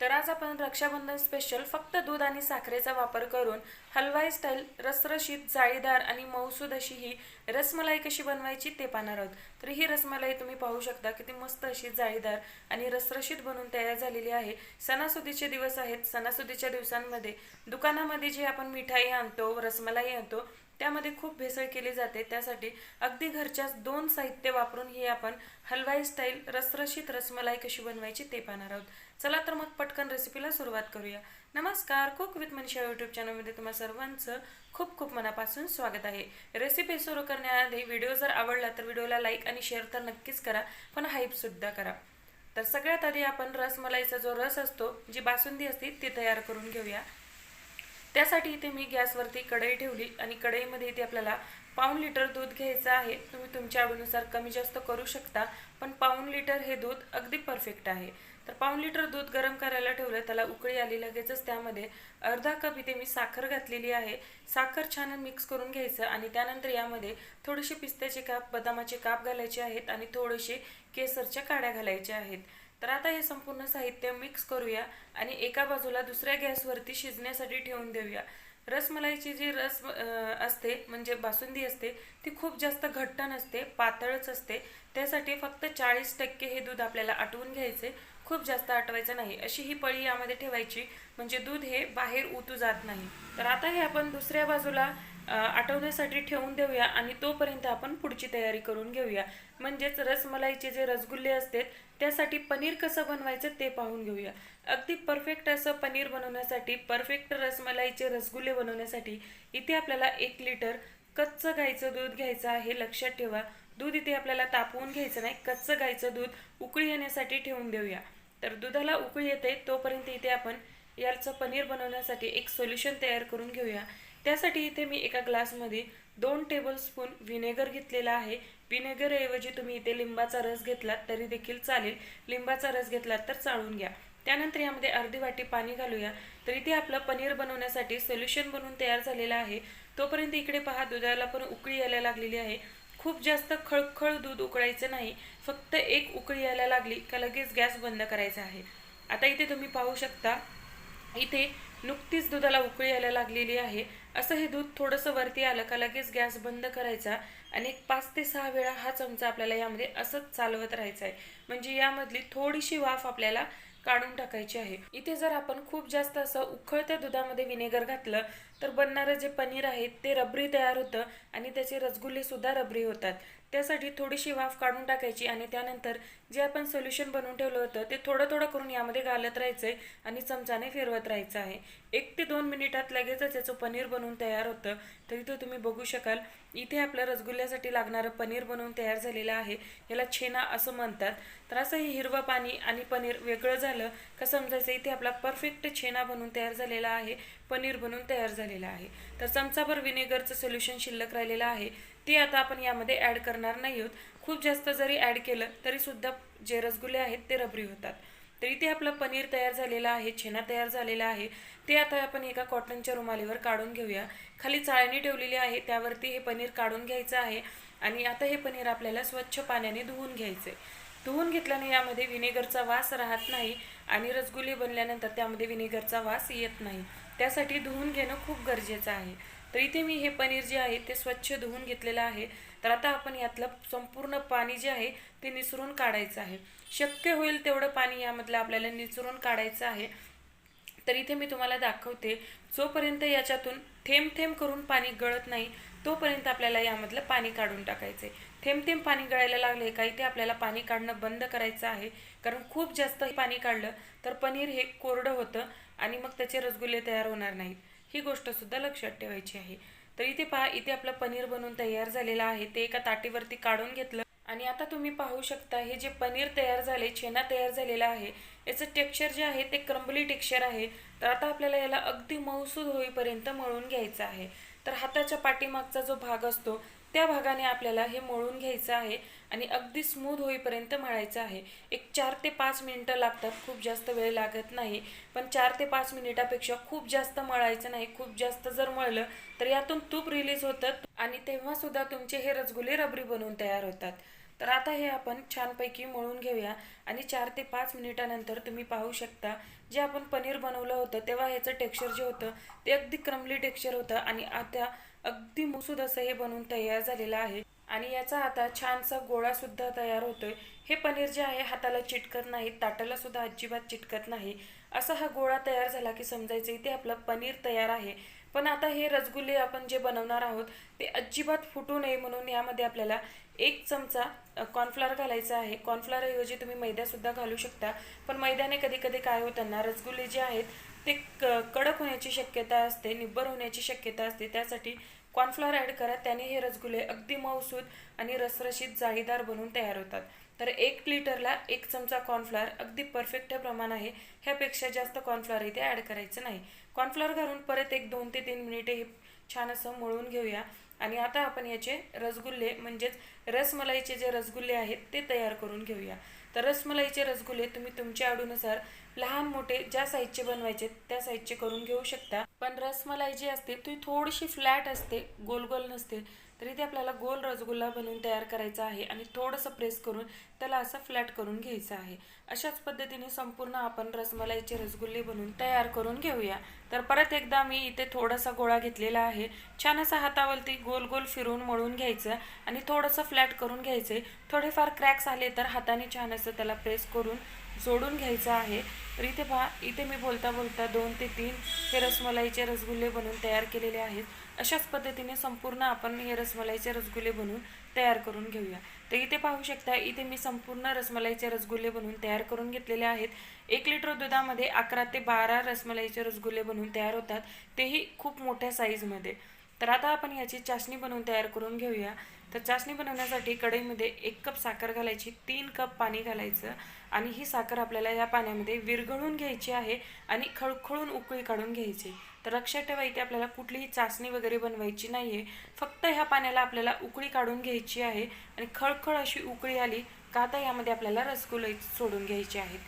तर आज आपण रक्षाबंधन स्पेशल फक्त दूध आणि साखरेचा वापर करून हलवाई स्टाईल रसरशीत जाळीदार आणि मऊसूद अशी ही रसमलाई कशी बनवायची ते पाहणार आहोत. तर ही रसमलाई तुम्ही पाहू शकता किती मस्त अशी जाळीदार आणि रसरशीत बनून तयार झालेली आहे. सणासुदीचे दिवस आहेत. सणासुदीच्या दिवसांमध्ये दुकानामध्ये जी आपण मिठाई आणतो रसमलाई आणतो त्यामध्ये खूप भेसळ केली जाते. त्यासाठी अगदी घरच्याच दोन साहित्य वापरून ही आपण हलवाई स्टाईल रसरशीत रसमलाई कशी बनवायची ते पाहणार आहोत. चला तर मग पटकन रेसिपीला सुरुवात करूया. नमस्कार कुक विथ मनीषा यूट्यूब चॅनलमध्ये तुम्हा सर्वांचं खूप खूप मनापासून स्वागत आहे. रेसिपी सुरू करण्याआधी व्हिडिओ जर आवडला तर व्हिडिओला लाईक आणि शेअर तर नक्कीच करा पण हाईपसुद्धा करा. तर सगळ्यात आधी आपण रसमलाईचा जो रस असतो जी बासुंदी असते ती तयार करून घेऊया. त्यासाठी इथे मी गॅसवरती कढई ठेवली आणि कढईमध्ये इथे आपल्याला पाऊण लिटर दूध घ्यायचं आहे. तुम्ही तुमच्या आवडीनुसार कमी जास्त करू शकता पण पाऊण लिटर हे दूध अगदी परफेक्ट आहे. तर पाऊण लिटर दूध गरम करायला ठेवलं त्याला उकळी आली लगेचच त्यामध्ये अर्धा कप इथे मी साखर घातलेली आहे. साखर छान मिक्स करून घ्यायचं आणि त्यानंतर यामध्ये थोडेसे पिस्त्याचे काप बदामाचे काप घालायचे आहेत आणि थोडेसे केसरच्या काड्या घालायच्या आहेत. तर आता हे संपूर्ण साहित्य मिक्स करूया आणि एका बाजूला दुसऱ्या गॅसवरती शिजण्यासाठी ठेवून देऊया. रसमलाईची जी रस असते म्हणजे बासुंदी असते ती खूप जास्त घट्ट नसते पातळच असते. त्यासाठी फक्त चाळीस टक्के हे दूध आपल्याला आटवून घ्यायचे. खूप जास्त आटवायचं नाही. अशी ही पळी यामध्ये ठेवायची म्हणजे दूध हे बाहेर उतू जात नाही. तर आता हे आपण दुसऱ्या बाजूला आठवण्यासाठी ठेवून देऊया आणि तोपर्यंत आपण पुढची तयारी करून घेऊया. म्हणजेच रसमलाईचे जे रसगुल्ले असतात त्यासाठी पनीर कसं बनवायचं ते पाहून घेऊया. अगदी परफेक्ट असं पनीर बनवण्यासाठी परफेक्ट रसमलाईचे रसगुल्ले बनवण्यासाठी इथे आपल्याला एक लिटर कच्चं गाईचं दूध घ्यायचं आहे लक्षात ठेवा. दूध इथे आपल्याला तापवून घ्यायचं नाही कच्चं गाईचं दूध उकळी येण्यासाठी ठेवून देऊया. तर दुधाला उकळी येते तोपर्यंत इथे आपण याचं पनीर बनवण्यासाठी एक सोल्युशन तयार करून घेऊया. त्यासाठी इथे मी एका ग्लासमध्ये दोन टेबलस्पून व्हिनेगर घेतलेला आहे. व्हिनेगरऐवजी तुम्ही इथे लिंबाचा रस घेतलात तरी देखील चालेल. लिंबाचा रस घेतलात तर चाळून घ्या. त्यानंतर यामध्ये अर्धी वाटी पाणी घालूया. तर इथे आपलं पनीर बनवण्यासाठी सोल्युशन बनवून तयार झालेलं आहे. तोपर्यंत इकडे पहा दुधाला पण उकळी यायला लागलेली आहे. खूप जास्त खळखळ दूध उकळायचं नाही. फक्त एक उकळी यायला लागली का लगेच गॅस बंद करायचा आहे. आता इथे तुम्ही पाहू शकता इथे नुकतीच दुधाला उकळी यायला लागलेली आहे. असं हे दूध थोडंसं वरती आलं का लगेच गॅस बंद करायचा आणि एक पाच ते सहा वेळा हा चमचा आपल्याला यामध्ये असंच चालवत राहायचा आहे म्हणजे यामधली थोडीशी वाफ आपल्याला काढून टाकायची आहे. इथे जर आपण खूप जास्त असं उखळत्या दुधामध्ये विनेगर घातलं तर बनणारं जे पनीर आहे ते रबरी तयार होतं आणि त्याचे रसगुल्ले सुद्धा रबरी होतात. त्यासाठी थोडीशी वाफ काढून टाकायची आणि त्यानंतर जे आपण सोल्युशन बनवून ठेवलं होतं ते थोडं थोडं करून यामध्ये घालत राहायचं आहे आणि चमचाने फिरवत राहायचं आहे. एक ते दोन मिनिटात लगेचच याचं पनीर बनवून तयार होतं. तर इथं तुम्ही बघू शकाल इथे आपल्या रसगुल्ल्यासाठी लागणारं पनीर बनवून तयार झालेलं आहे. याला छेना असं म्हणतात. तर असं हे हिरवं पाणी आणि पनीर वेगळं झालं का समजायचं इथे आपला परफेक्ट छेना बनवून तयार झालेला आहे. पनीर बनवून तयार झालेलं आहे. तर चमचाभर व्हिनेगरचं सोल्युशन शिल्लक राहिलेलं आहे. ते आता आपण यामध्ये ॲड करणार नाही आहोत. खूप जास्त जरी ॲड केलं तरीसुद्धा जे रसगुल्ले आहेत ते रबरी होतात. तर इथे आपलं पनीर तयार झालेलं आहे छेना तयार झालेला आहे. ते आता आपण एका कॉटनच्या रुमालीवर काढून घेऊया. खाली चाळणी ठेवलेली आहे त्यावरती हे पनीर काढून घ्यायचं आहे. आणि आता हे पनीर आपल्याला स्वच्छ पाण्याने धुवून घ्यायचं आहे धुवून घेतल्याने यामध्ये विनेगरचा वास राहत नाही आणि रसगुल्ले बनल्यानंतर त्यामध्ये विनेगरचा वास येत नाही. त्यासाठी धुवून घेणं खूप गरजेचं आहे. तर इथे मी हे पनीर जे आहे ते स्वच्छ धुवून घेतलेलं आहे. तर आता आपण यातलं संपूर्ण पाणी जे आहे ते निसरून काढायचं आहे. शक्य होईल तेवढं पाणी यामधलं आपल्याला निचरून काढायचं आहे. तर इथे मी तुम्हाला दाखवते जोपर्यंत याच्यातून थेंब थेंब करून पाणी गळत नाही तोपर्यंत आपल्याला यामधलं पाणी काढून टाकायचं आहे थेंब थेंब पाणी गळायला लागले का इथे आपल्याला पाणी काढणं बंद करायचं आहे. कारण खूप जास्त पाणी काढलं तर पनीर हे कोरडं होतं आणि मग त्याचे रसगुल्ले तयार होणार नाहीत. ही गोष्ट सुद्धा लक्षात ठेवायची आहे. तर इथे पहा इथे आपलं पनीर बनवून तयार झालेलं आहे. ते एका ताटीवरती काढून घेतलं. आणि आता तुम्ही पाहू शकता हे जे पनीर तयार झाले छेना तयार झालेला आहे. याचं टेक्स्चर जे आहे ते क्रंबली टेक्स्चर आहे. तर आता आपल्याला याला अगदी मऊसूद होईपर्यंत मळून घ्यायचं आहे. तर हाताच्या पाठीमागचा जो भाग असतो त्या भागाने आपल्याला हे मळून घ्यायचं आहे आणि अगदी स्मूथ होईपर्यंत मळायचं आहे. एक चार ते पाच मिनिटं लागतात खूप जास्त वेळ लागत नाही. पण चार ते पाच मिनिटापेक्षा खूप जास्त मळायचं नाही खूप जास्त जर मळलं तर यातून तूप रिलीज होतं. आणि तेव्हासुद्धा तुमचे हे रसगुल्ले रबरी बनवून तयार होतात. तर आता हे आपण छानपैकी मळून घेऊया आणि चार ते पाच मिनिटानंतर तुम्ही पाहू शकता जे आपण पनीर बनवलं होतं तेव्हा ह्याचं टेक्स्चर जे होतं ते अगदी क्रमली टेक्स्चर होतं आणि आता अगदी मुसूद असं हे बनवून तयार झालेलं आहे. आणि याचा आता छानसा गोळा सुद्धा तयार होतोय. हे पनीर जे आहे हाताला चिटकत नाही ताटाला सुद्धा अजिबात चिटकत नाही. असा हा गोळा तयार झाला की समजायचं इथे आपलं पनीर तयार आहे. पण आता हे रसगुल्ले आपण जे बनवणार आहोत ते अजिबात फुटू नये म्हणून यामध्ये आपल्याला एक चमचा कॉर्नफ्लॉवर घालायचा आहे. कॉर्नफ्लॉवरऐवजी तुम्ही मैदासुद्धा घालू शकता. पण मैद्याने कधी कधी काय होताना रसगुल्ले जे आहेत ते क कडक होण्याची शक्यता असते निब्बर होण्याची शक्यता असते. त्यासाठी कॉर्नफ्लॉवर ॲड करा. त्याने हे रसगुल्ले अगदी मऊसूद आणि रसरशीत जाळीदार बनून तयार होतात. तर एक लिटरला एक चमचा कॉर्नफ्लॉवर अगदी परफेक्ट प्रमाण आहे. ह्यापेक्षा जास्त कॉर्नफ्लॉवर इथे ॲड करायचं नाही. कॉर्नफ्लॉवर घालून परत एक दोन ते तीन मिनिटे हे छान असं मळून घेऊया. आणि आता आपण याचे रसगुल्ले म्हणजेच रसमलाईचे जे रसगुल्ले आहेत ते तयार करून घेऊया. तर रसमलाईचे रसगुल्ले तुम्ही तुमच्या आवडीनुसार लहान मोठे ज्या साईजचे बनवायचे त्या साईजचे करून घेऊ शकता. पण रसमलाई जी असते ती थोडीशी फ्लॅट असते गोल गोल नसते. तर इथे आपल्याला गोल रसगुल्ला बनवून तयार करायचा आहे आणि थोडंसं प्रेस करून त्याला असं फ्लॅट करून घ्यायचं आहे. अशाच पद्धतीने संपूर्ण आपण रसमलाईचे रसगुल्ले बनवून तयार करून घेऊया. तर परत एकदा मी इथे थोडासा गोळा घेतलेला आहे. छान असा हातावरती गोल गोल फिरून मळून घ्यायचं आणि थोडंसं फ्लॅट करून घ्यायचं थोडेफार क्रॅक्स आले तर हाताने छान असं त्याला प्रेस करून जोडून घ्यायचं आहे. तर इथे पहा इथे मी बोलता बोलता दोन ते तीन हे रसमलाईचे रसगुल्ले बनवून तयार केलेले आहेत. अशाच पद्धतीने संपूर्ण आपण हे रसमलाईचे रसगुल्ले बनवून तयार करून घेऊया. तर इथे पाहू शकता इथे मी संपूर्ण रसमलाईचे रसगुल्ले बनवून तयार करून घेतलेले आहेत. एक लिटर दुधामध्ये अकरा ते बारा रसमलाईचे रसगुल्ले बनवून तयार होतात. तेही खूप मोठ्या साईजमध्ये तर आता आपण याची चाशणी बनवून तयार करून घेऊया. तर चाशणी बनवण्यासाठी कढईमध्ये एक कप साखर घालायची तीन कप पाणी घालायचं आणि ही साखर आपल्याला या पाण्यामध्ये विरघळून घ्यायची आहे आणि खळखळून उकळी काढून घ्यायची. तर लक्षात ठेवा इथे आपल्याला कुठलीही चाचणी वगैरे बनवायची नाही आहे फक्त ह्या पाण्याला आपल्याला उकळी काढून घ्यायची आहे आणि खळखळ अशी उकळी आली का आता यामध्ये आपल्याला रसगुल्ले सोडून घ्यायचे आहेत.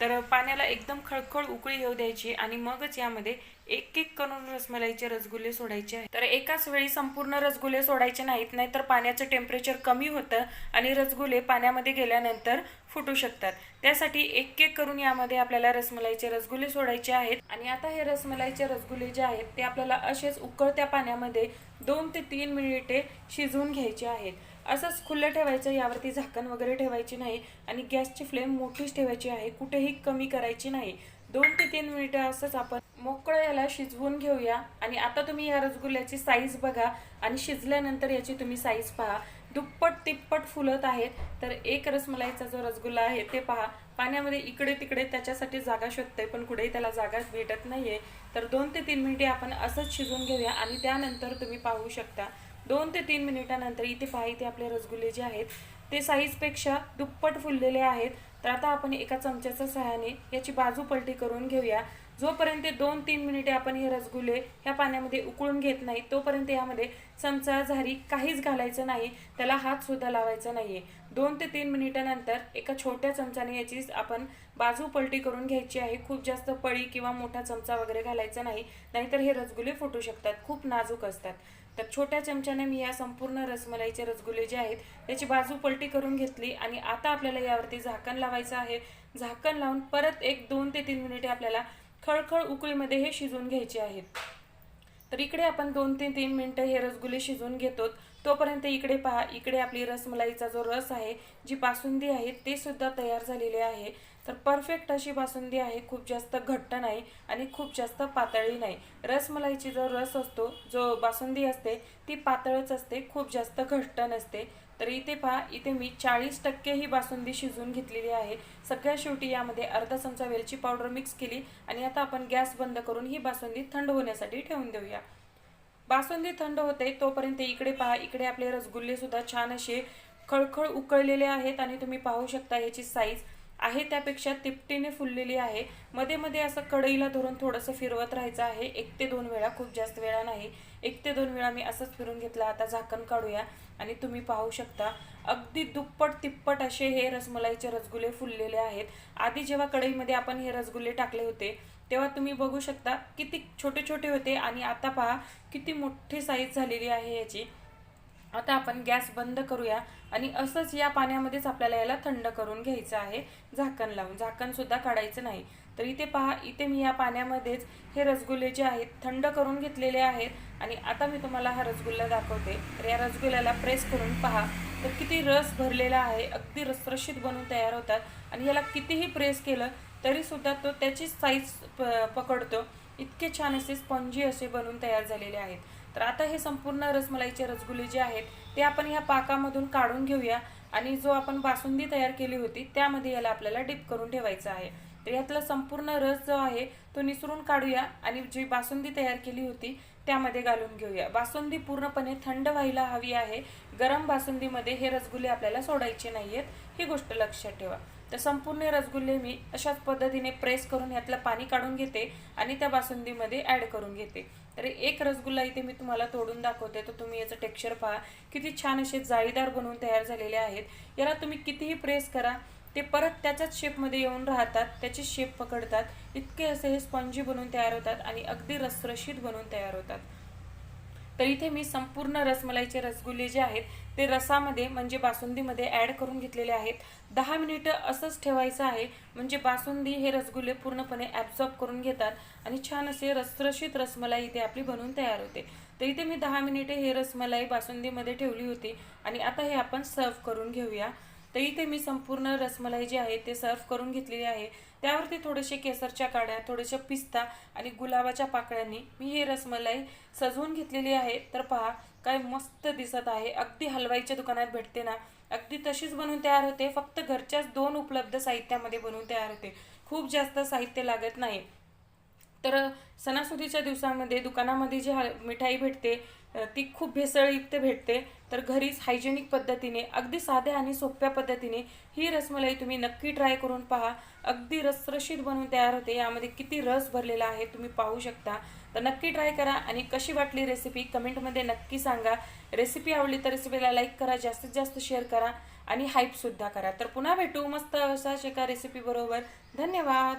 तर पाण्याला एकदम खळखळ उकळी येऊ द्यायची आणि मगच यामध्ये एक एक करून रसमलाईचे रसगुल्ले सोडायचे आहेत. तर एकाच वेळी संपूर्ण रसगुल्ले सोडायचे नाहीत नाहीतर पाण्याचं टेम्परेचर कमी होतं आणि रसगुल्ले पाण्यामध्ये गेल्यानंतर फुटू शकतात. त्यासाठी एक एक करून यामध्ये आपल्याला रसमलाईचे रसगुल्ले सोडायचे आहेत आणि आता हे रसमलाईचे रसगुल्ले जे आहेत ते आपल्याला असेच उकळत्या पाण्यामध्ये दोन ते तीन मिनिटे शिजवून घ्यायचे आहेत. असंच खुलं ठेवायचं यावरती झाकण वगैरे ठेवायची नाही आणि गॅसची फ्लेम मोठीच ठेवायची आहे कुठेही कमी करायची नाही. दोन ते तीन मिनिटं असंच आपण मोकळं याला शिजवून घेऊया आणि आता तुम्ही या रसगुल्ल्याची साईज बघा आणि शिजल्यानंतर याची तुम्ही साईज पहा. दुप्पट तिप्पट फुलत आहेत तर एक रसमलाईचा जो रसगुल्ला आहे ते पहा. पाण्यामध्ये इकडे तिकडे त्याच्यासाठी जागा शोधते पण कुठेही त्याला जागा भेटत नाहीये. तर दोन ते तीन मिनिटे आपण असंच शिजवून घेऊया आणि त्यानंतर तुम्ही पाहू शकता. दोन ते तीन मिनिटानंतर इथे पहा इथे आपले रसगुल्ले जे आहेत ते साईजपेक्षा दुप्पट फुललेले आहेत. तर आता आपण एका चमच्याच्या सहाय्याने याची बाजू पलटी करून घेऊया. जोपर्यंत दोन तीन मिनिटे आपण हे रसगुल्ले ह्या पाण्यामध्ये उकळून घेत नाही तोपर्यंत यामध्ये चमचा झारी काहीच घालायचं नाही त्याला हातसुद्धा लावायचा लावायचा आहे दोन ते तीन मिनिटानंतर एका छोट्या चमच्याने याची आपण बाजू पलटी करून घ्यायची आहे. खूप जास्त पळी किंवा मोठा चमचा वगैरे घालायचा नाही नाहीतर हे रसगुल्ले फुटू शकतात खूप नाजूक असतात. तर छोट्या चमच्याने मी या संपूर्ण रसमलाईचे रसगुल्ले जे आहेत त्याची बाजू पलटी करून घेतली आणि आता आपल्याला यावरती झाकण लावायचं आहे. झाकण लावून परत एक दोन ते तीन मिनिटे आपल्याला खळखळ उकळीमध्ये हे शिजवून घ्यायचे आहेत तर इकडे आपण दोन ते तीन मिनटं हे रसगुल्ले शिजवून घेतो तोपर्यंत इकडे पहा इकडे आपली रसमलाईचा जो रस आहे जी बासुंदी आहे ते सुद्धा तयार झालेले आहे. तर परफेक्ट अशी बासुंदी आहे. खूप जास्त घट्ट नाही आणि खूप जास्त पातळी नाही. रसमलाईची जो रस असतो जो बासुंदी असते ती पातळच असते खूप जास्त घट्ट नसते. तर इथे पहा इथे मी चाळीस टक्के ही बासुंदी शिजवून घेतलेली आहे. सगळ्या शेवटी यामध्ये अर्धा चमचा वेलची पावडर मिक्स केली आणि आता आपण गॅस बंद करून ही बासुंदी थंड होण्यासाठी ठेवून देऊया. बासुंदी थंड होते तोपर्यंत इकडे पहा इकडे आपले रसगुल्ले सुद्धा छान असे खळखळ उकळलेले आहेत आणि तुम्ही पाहू शकता याची साईज आहे त्यापेक्षा तिपटीने फुललेली आहे. मध्ये मध्ये असं कढईला धरून थोडंसं फिरवत राहायचं आहे. एक ते दोन वेळा खूप जास्त वेळा नाही. एक ते दोन वेळा मी असंच फिरून घेतलं. आता झाकण काढूया आणि तुम्ही पाहू शकता. अगदी दुप्पट तिप्पट असे हे रसमलाईचे रसगुल्ले फुललेले आहेत. आधी जेव्हा कढईमध्ये आपण हे रसगुल्ले टाकले होते तेव्हा तुम्ही बघू शकता किती छोटे छोटे होते. आणि आता पहा किती मोठी साईज झालेली आहे याची. आता आपण गॅस बंद करूया आणि असंच या पाण्यामध्येच आपल्याला याला थंड करून घ्यायचं आहे. झाकण लावून. झाकणसुद्धा काढायचं नाही. तर इथे पहा इथे मी या पाण्यामध्येच हे रसगुल्ले जे आहेत थंड करून घेतलेले आहेत. आणि आता मी तुम्हाला हा रसगुल्ला दाखवते. तर या रसगुल्ल्याला प्रेस करून पहा. तर किती रस भरलेला आहे. अगदी रसरशीत बनून तयार होतात. आणि याला कितीही प्रेस केलं तरीसुद्धा तो त्याची साईज प पकडतो. इतके छान असे स्पंजी असे बनून तयार झालेले आहेत. तर आता हे संपूर्ण रसमलाईचे रसगुल्ले जे आहेत ते आपण ह्या पाकामधून काढून घेऊया. आणि जो आपण बासुंदी तयार केली होती त्यामध्ये याला आपल्याला डिप करून ठेवायचं आहे. तर यातला संपूर्ण रस जो आहे तो निसरून काढूया आणि जी बासुंदी तयार केली होती त्यामध्ये घालून घेऊया. बासुंदी पूर्णपणे थंड व्हायला हवी आहे. गरम बासुंदीमध्ये हे रसगुल्ले आपल्याला सोडायचे नाही आहेत ही गोष्ट लक्षात ठेवा. तर संपूर्ण रसगुल्ले मी अशाच पद्धतीने प्रेस करून यातलं पाणी काढून घेते आणि त्या बासुंदीमध्ये ॲड करून घेते. तर एक रसगुल्ला इथे मी तुम्हाला तोडून दाखवते. तर तुम्ही याचं टेक्स्चर पहा. किती छान असे जाळीदार बनवून तयार झालेले आहेत. याला तुम्ही कितीही प्रेस करा ते परत त्याच्याच शेपमध्ये येऊन राहतात. त्याची शेप पकडतात. इतके असे हे स्पंजी बनवून तयार होतात आणि अगदी रसरशीत बनवून तयार होतात. तर इथे मी संपूर्ण रसमलाईचे रसगुल्ले जे आहेत ते रसामध्ये म्हणजे बासुंदीमध्ये ॲड करून घेतलेले आहेत. दहा मिनिटं असंच ठेवायचं आहे म्हणजे बासुंदी हे रसगुल्ले पूर्णपणे ॲब्झॉर्ब करून घेतात आणि छान असे रसरशीत रसमलाई इथे आपली बनवून तयार होते. तर इथे मी दहा मिनिटे हे रसमलाई बासुंदीमध्ये ठेवली होती आणि आता हे आपण सर्व करून घेऊया. तर इथे मी संपूर्ण रसमलाई जी आहे ते सर्व करून घेतलेली आहे. त्यावरती थोडेसे केसरच्या काड्या थोडेसे पिस्ता आणि गुलाबाच्या पाकळ्यांनी मी ही रसमलाई सजवून घेतलेली आहे. तर पहा काय मस्त दिसत आहे. अगदी हलवाईच्या दुकानात भेटते ना. अगदी तशीच बनवून तयार होते. फक्त घरच्याच दोन उपलब्ध साहित्यामध्ये बनवून तयार होते. खूप जास्त साहित्य लागत नाही. तर सणासुदीच्या दिवसामध्ये दुकानामध्ये जी हल मिठाई भेटते ती खूप भेसळयुक्त भेटते. तर घरीच हायजेनिक पद्धतीने अगदी साध्या आणि सोप्या पद्धतीने ही रसमलाई तुम्ही नक्की ट्राय करून पहा. अगदी रसरशीत बनवून तयार होते. यामध्ये किती रस भरलेला आहे तुम्ही पाहू शकता. तर नक्की ट्राय करा आणि कशी वाटली रेसिपी कमेंटमध्ये नक्की सांगा. रेसिपी आवडली तर रेसिपीला लाईक करा जास्तीत जास्त शेअर करा आणि हाईपसुद्धा करा. तर पुन्हा भेटू मस्त अशा एका रेसिपीबरोबर धन्यवाद!